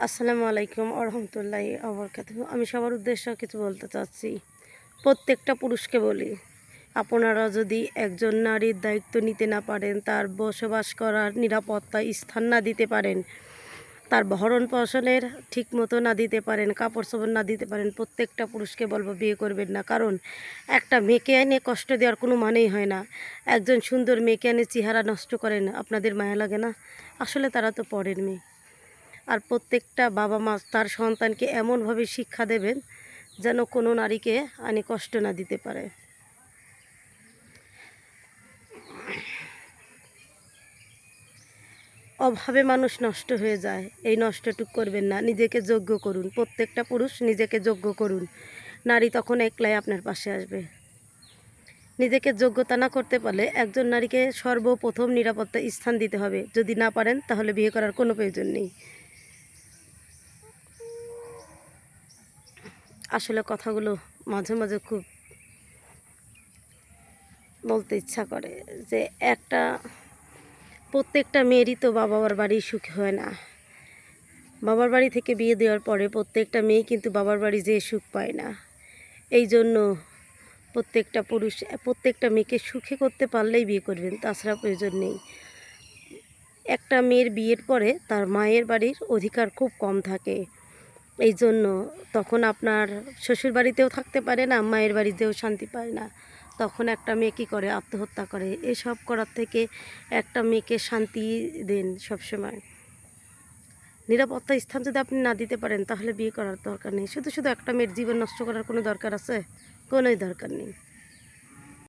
আসসালামু আলাইকুম আরহামতুল্লাহ আবরকাত আমি সবার উদ্দেশ্যে কিছু বলতে চাচ্ছি। প্রত্যেকটা পুরুষকে বলি, আপনারা যদি একজন নারীর দায়িত্ব নিতে না পারেন, তার বসবাস করার নিরাপত্তা স্থান না দিতে পারেন, তার ভরণ পোষণের ঠিক মতো না দিতে পারেন, কাপড় চোপড় না দিতে পারেন, প্রত্যেকটা পুরুষকে বলব, বিয়ে করবেন না। কারণ, একটা মেয়েকে এনে কষ্ট দেওয়ার কোনো মানেই হয় না। একজন সুন্দর মেয়েকে এনে চেহারা নষ্ট করেন, আপনাদের মায়া লাগে না? আসলে তারা তো পরের মেয়ে। আর প্রত্যেকটা বাবা মা তার সন্তানকে এমনভাবে শিক্ষা দেবেন যেন কোনো নারীকে আনি কষ্ট না দিতে পারে। অভাবে মানুষ নষ্ট হয়ে যায়, এই নষ্টটুক করবেন না, নিজেকে যোগ্য করুন, প্রত্যেকটা পুরুষ নিজেকে যোগ্য করুন, নারী তখন একলাই আপনার পাশে আসবে। নিজেকে যোগ্যতা না করতে পারলে একজন নারীকে সর্বপ্রথম নিরাপত্তা স্থান দিতে হবে, যদি না পারেন তাহলে বিয়ে করার কোনো প্রয়োজন নেই। আসলে কথাগুলো মাঝে মাঝে খুব বলতে ইচ্ছা করে যে একটা, প্রত্যেকটা মেয়েরই তো বাবার বাড়ি সুখ হয় না। বাবার বাড়ি থেকে বিয়ে দেওয়ার পরে প্রত্যেকটা মেয়ে কিন্তু বাবার বাড়ি যেয়ে সুখ পায় না। এই জন্য প্রত্যেকটা পুরুষ, প্রত্যেকটা মেয়েকে সুখে করতে পারলেই বিয়ে করবেন, তাছাড়া প্রয়োজন নেই। একটা মেয়ের বিয়ের পরে তার মায়ের বাড়ির অধিকার খুব কম থাকে। এই জন্য তখন আপনার শ্বশুর বাড়িতেও থাকতে পারে না, মায়ের বাড়িতেও শান্তি পায় না। তখন একটা মেয়ে কী করে? আত্মহত্যা করে। এসব করার থেকে একটা মেয়েকে শান্তি দেন সবসময়। নিরাপত্তা স্থান যদি আপনি না দিতে পারেন, তাহলে বিয়ে করার দরকার নেই। শুধু শুধু একটা মেয়ের জীবন নষ্ট করার কোনো দরকার আছে? কোনোই দরকার নেই।